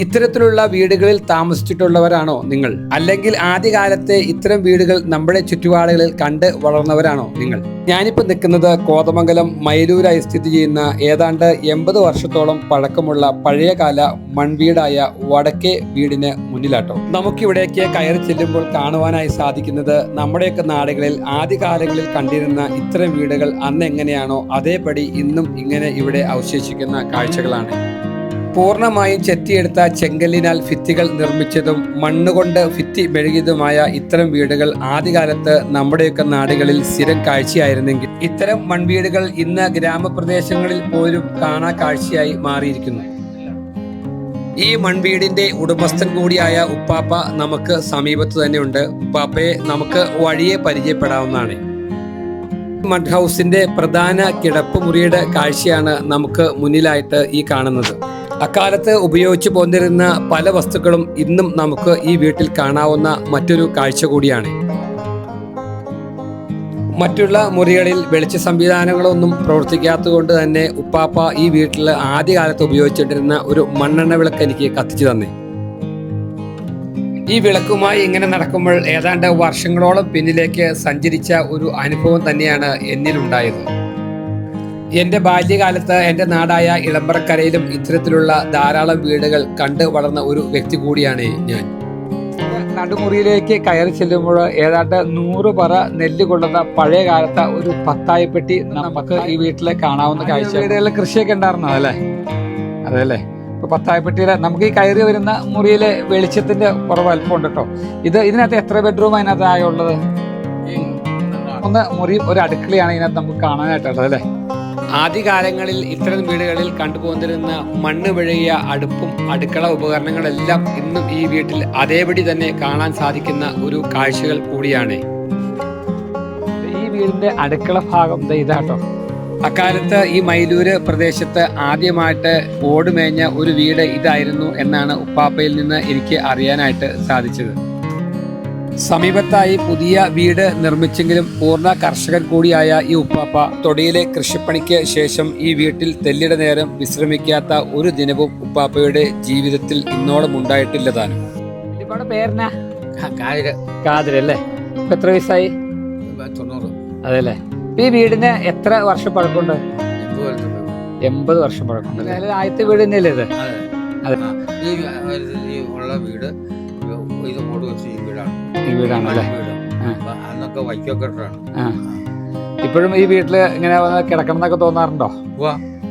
ഇത്തരത്തിലുള്ള വീടുകളിൽ താമസിച്ചിട്ടുള്ളവരാണോ നിങ്ങൾ? അല്ലെങ്കിൽ ആദ്യകാലത്തെ ഇത്തരം വീടുകൾ നമ്മുടെ ചുറ്റുപാടുകളിൽ കണ്ട് വളർന്നവരാണോ നിങ്ങൾ? ഞാനിപ്പോൾ നിൽക്കുന്നത് കോതമംഗലം മയിലൂരായി സ്ഥിതി ചെയ്യുന്ന ഏതാണ്ട് എൺപത് വർഷത്തോളം പഴക്കമുള്ള പഴയകാല മൺവീടായ വടക്കേ വീടിന് മുന്നിലാട്ടോ. നമുക്കിവിടേക്ക് കയറി ചെല്ലുമ്പോൾ കാണുവാനായി സാധിക്കുന്നത് നമ്മുടെയൊക്കെ നാടുകളിൽ ആദ്യകാലങ്ങളിൽ കണ്ടിരുന്ന ഇത്തരം വീടുകൾ അന്ന് എങ്ങനെയാണോ അതേപടി ഇന്നും ഇങ്ങനെ ഇവിടെ അവശേഷിക്കുന്ന കാഴ്ചകളാണ്. പൂർണമായും ചെത്തിയെടുത്ത ചെങ്കല്ലിനാൽ ഭിത്തികൾ നിർമ്മിച്ചതും മണ്ണുകൊണ്ട് ഭിത്തി മെഴുകിയതുമായ ഇത്തരം വീടുകൾ ആദ്യകാലത്ത് നമ്മുടെയൊക്കെ നാടുകളിൽ സ്ഥിരം കാഴ്ചയായിരുന്നെങ്കിൽ ഇത്തരം മൺവീടുകൾ ഇന്ന് ഗ്രാമപ്രദേശങ്ങളിൽ പോലും കാണാ കാഴ്ചയായി മാറിയിരിക്കുന്നു. ഈ മൺവീടിന്റെ ഉടമസ്ഥൻ കൂടിയായ ഉപ്പാപ്പ നമുക്ക് സമീപത്ത് തന്നെയുണ്ട് ഉപ്പാപ്പയെ നമുക്ക് വഴിയെ പരിചയപ്പെടാവുന്നതാണ്. മഡ് ഹൗസിന്റെ പ്രധാന കിടപ്പ് മുറിയുടെ കാഴ്ചയാണ് നമുക്ക് മുന്നിലായിട്ട് ഈ കാണുന്നത്. അക്കാലത്ത് ഉപയോഗിച്ചു പോന്നിരുന്ന പല വസ്തുക്കളും ഇന്നും നമുക്ക് ഈ വീട്ടിൽ കാണാവുന്ന മറ്റൊരു കാഴ്ച കൂടിയാണ്. മറ്റുള്ള മുറികളിൽ വെളിച്ച സംവിധാനങ്ങളൊന്നും പ്രവർത്തിക്കാത്തതുകൊണ്ട് തന്നെ ഉപ്പാപ്പ ഈ വീട്ടിൽ ആദ്യകാലത്ത് ഉപയോഗിച്ചിട്ടിരുന്ന ഒരു മണ്ണെണ്ണ വിളക്ക് എനിക്ക് കത്തിച്ചു തന്നെ. ഈ വിളക്കുമായി ഇങ്ങനെ നടക്കുമ്പോൾ ഏതാണ്ട് വർഷങ്ങളോളം പിന്നിലേക്ക് സഞ്ചരിച്ച ഒരു അനുഭവം തന്നെയാണ് എന്നിലുണ്ടായത്. എന്റെ ബാല്യകാലത്ത് എന്റെ നാടായ ഇളമ്പറക്കരയിലും ഇത്തരത്തിലുള്ള ധാരാളം വീടുകൾ കണ്ടു വളർന്ന ഒരു വ്യക്തി കൂടിയാണ് ഞാൻ. നടുമുറിയിലേക്ക് കയറി ചെല്ലുമ്പോൾ ഏതാണ്ട് നൂറ് പറ നെല്ല് കൊള്ളുന്ന പഴയ കാലത്തെ ഒരു പത്തായപ്പെട്ടി നമുക്ക് ഈ വീട്ടിലെ കാണാവുന്ന കാഴ്ച. വീടുകളിൽ കൃഷിയൊക്കെ ഉണ്ടായിരുന്നോ? അല്ലേ? അതെ അല്ലേ? ഇപ്പൊ പത്തായപ്പെട്ടിയിലെ നമുക്ക് ഈ കയറി വരുന്ന മുറിയിലെ വെളിച്ചത്തിന്റെ കുറവ് അല്പം ഉണ്ട് കേട്ടോ. ഇത് ഇതിനകത്ത് എത്ര ബെഡ്റൂം അതിനകത്ത് ആയുള്ളത് ഒന്ന് മുറി ഒരു അടുക്കളയാണ് ഇതിനകത്ത് നമുക്ക് കാണാനായിട്ടുള്ളത് അല്ലേ? ആദ്യകാലങ്ങളിൽ ഇത്തരം വീടുകളിൽ കണ്ടുപോന്നിരുന്ന മണ്ണ് വിഴകിയ അടുപ്പും അടുക്കള ഉപകരണങ്ങളെല്ലാം ഇന്നും ഈ വീട്ടിൽ അതേപടി തന്നെ കാണാൻ സാധിക്കുന്ന ഒരു കാഴ്ചകൾ കൂടിയാണ്. ഈ വീടിന്റെ അടുക്കള ഭാഗം ഇതാട്ടോ അക്കാലത്ത് ഈ മൈലൂര് പ്രദേശത്ത് ആദ്യമായിട്ട് ഓടുമേഞ്ഞ ഒരു വീട് ഇതായിരുന്നു എന്നാണ് ഉപ്പാപ്പയിൽ നിന്ന് എനിക്ക് അറിയാനായിട്ട് സാധിച്ചത്. സമീപത്തായി പുതിയ വീട് നിർമ്മിച്ചെങ്കിലും പൂർണ കർഷകൻ കൂടിയായ ഈ ഉപ്പാപ്പ തൊടിയിലെ കൃഷിപ്പണിക്ക് ശേഷം ഈ വീട്ടിൽ തെല്ലിട നേരം വിശ്രമിക്കാത്ത ഒരു ദിനവും ഉപ്പാപ്പയുടെ ജീവിതത്തിൽ ഇന്നോളം ഉണ്ടായിട്ടില്ല താനും. കാതിരല്ലേ എത്ര വയസ്സായി? തൊണ്ണൂറ്. അതെല്ലേ? ഈ വീടിന് എത്ര വർഷം പഴക്കമുണ്ട്? എൺപത് വർഷം പഴക്കമുണ്ട് ആദ്യത്തെ വീട് തന്നെയല്ലേ ഇത്? ഈ ഉള്ള വീട് ഇത് ഓട് വെച്ച് ഈ വീടാണ്. ഈ വീടാണല്ലേ അന്നൊക്കെ വൈക്കൊക്കെ ഇട്ടാണ് ഇപ്പോഴും ഈ വീട്ടിൽ ഇങ്ങനെ വന്ന് കിടക്കണം എന്നൊക്കെ തോന്നാറുണ്ടോ.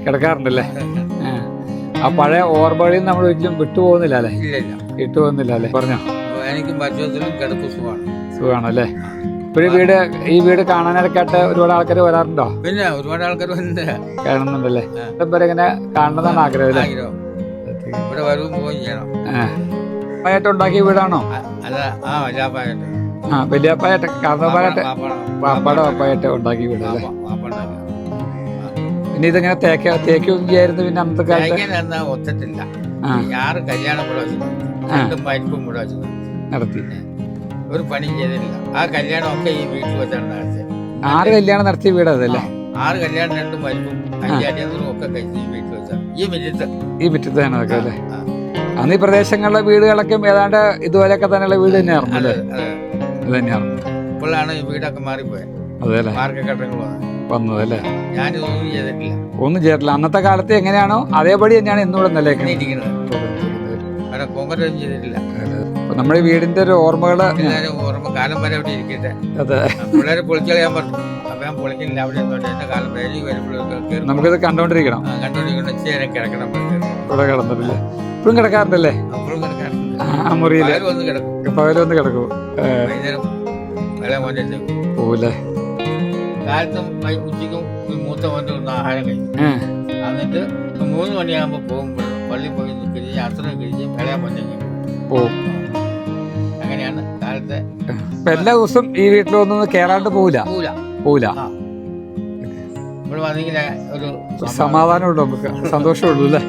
കിടക്കാറുണ്ടല്ലേ? ആ. പഴയ ഓർമ്മകളിൽ നമ്മൾ ഒരിക്കലും വിട്ടുപോകുന്നില്ല അല്ലേ? വിട്ടുപോകുന്നില്ല അല്ലേ? പറഞ്ഞോ. എനിക്ക് മറ്റത്തിലും കിടപ്പ് സുഖമാണ്. സുഖമാണല്ലേ ഇപ്പോഴും വീട് ഈ വീട് കാണാനൊക്കെ ആയിട്ട് ഒരുപാട് ആൾക്കാർ വരാറുണ്ടോ? പിന്നെ ഒരുപാട് ആൾക്കാർ കാണുന്നുണ്ടല്ലേ? ഇങ്ങനെ കാണണമെന്നാണ് ആഗ്രഹം ഇവിടെ വരവും പോവുകയും ചെയ്യണം പായിട്ട് ഉണ്ടാക്കിയ വീടാണോ? ആ വലിയ ആ വലിയപ്പായിട്ട് കാരണപ്പായിട്ട് പാപ്പാടെ പാപ്പായിട്ട് ഉണ്ടാക്കിയ വീടല്ലേ പിന്നെ ഇതിങ്ങനെ തേക്ക തേക്കും ചെയ്യായിരുന്നു പിന്നെ അന്നത്തെ കാലത്ത്? ഒത്തിട്ടില്ല. ആറ് കല്യാണം കൂടെ വെച്ചു ആ. രണ്ടും വൈഫും നടത്തി. ഒരു പണി ചെയ്തിട്ടില്ല. ആ കല്യാണം ഒക്കെ ഈ വീട്ടിൽ വെച്ചാണ് നടത്തിയത്. ആറ് കല്യാണം നടത്തിയ വീട് അതല്ലേ ആറ് കല്യാണം രണ്ടും പരിപ്പും കല്യാണത്തിനും ഒക്കെ കഴിഞ്ഞ് ഈ വീട്ടിൽ വെച്ചാണ്. ഈ മിറ്റത്ത്. ഈ മുറ്റത്താണ് അതൊക്കെ അല്ലേ? അന്ന് ഈ പ്രദേശങ്ങളിലെ വീടുകളൊക്കെ ഏതാണ്ട് ഇതുപോലെയൊക്കെ തന്നെയുള്ള വീട് തന്നെയായിരുന്നു അല്ലേ? ഇത് തന്നെയാണ് ഇപ്പോഴാണ് ഈ വീടൊക്കെ മാറിപ്പോയത് വന്നത്. അല്ലേ? ഒന്നും ചെയ്തിട്ടില്ല. ഒന്നും ചെയ്തിട്ടില്ല. അന്നത്തെ കാലത്ത് എങ്ങനെയാണോ അതേപടി തന്നെയാണ് ഇന്നിവിടെ ഇരിക്കുന്നത് കോൺഗ്രസ് ചെയ്തിട്ടില്ല. നമ്മുടെ വീടിന്റെ ഒരു ഓർമ്മകൾ ഓർമ്മ കാലം വരെ അവിടെ ഇരിക്കട്ടെ. അതെ. പിള്ളേരെ പൊളിച്ചളയാൻ പറഞ്ഞു അപ്പൊ ഞാൻ പൊളിക്കുന്നില്ല. അവിടെ എന്റെ കാലം വേലി വരുമ്പോഴൊക്കെ കയറി നമുക്കിത് കണ്ടോണ്ടിരിക്കണം. കണ്ടോണ്ടിരിക്കണം. ചേരെ കിടക്കണം. ഇവിടെ കിടന്നിട്ടില്ലേ. കിടക്കാറുണ്ടല്ലേ? അപ്പോഴും കിടക്കാറുണ്ട്. ആ മുറിയിൽ. പകൽ വന്ന് കിടക്കും. പകലൊന്ന് കിടക്കൂ. വൈകുന്നേരം വില മോന്റെ ചെയ്യും പോവില്ലേ കാലത്തും വൈ- ഉച്ചയ്ക്കും ഈ മൂത്ത മോന്റെ ഒന്ന് ആഹാരം കഴിക്കും. ഏ. എന്നിട്ട് മൂന്ന് മണിയാകുമ്പോൾ പോകുമ്പോൾ പള്ളി പോയി യാത്ര മോന്റെ അങ്ങനെയാണ് കാലത്തെ എല്ലാ ദിവസവും ഈ വീട്ടിലൊന്നും കേറാണ്ട് പോവില്ല പോവില്ല. ഇവിടെ വന്നെങ്കിൽ ഒരു സമാധാനമുള്ളൂ നമുക്ക്. സന്തോഷമുള്ളൂ അല്ലേ?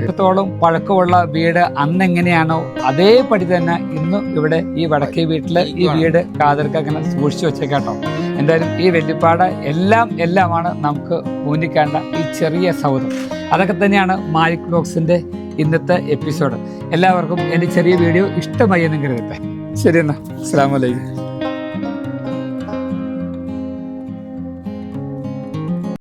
ഇത്രത്തോളം പഴക്കമുള്ള വീട് അന്ന് എങ്ങനെയാണോ അതേപടി തന്നെ ഇന്നും ഇവിടെ ഈ വടക്കേ വീട്ടിൽ ഈ വീട് കാതർക്ക് അങ്ങനെ സൂക്ഷിച്ചു വെച്ചേക്കാട്ടോ എന്തായാലും ഈ വെല്ലുപ്പാട് എല്ലാം എല്ലാമാണ് നമുക്ക് ഊന്നിക്കേണ്ട ഈ ചെറിയ സൗദം അതൊക്കെ തന്നെയാണ് മാലിക് ബ്ലോക്സിന്റെ ഇന്നത്തെ എപ്പിസോഡ്. എല്ലാവർക്കും എന്റെ ചെറിയ വീഡിയോ ഇഷ്ടമായി എന്നും കരുതട്ടെ. ശരി എന്നാ. അസ്സാം വലൈക്കും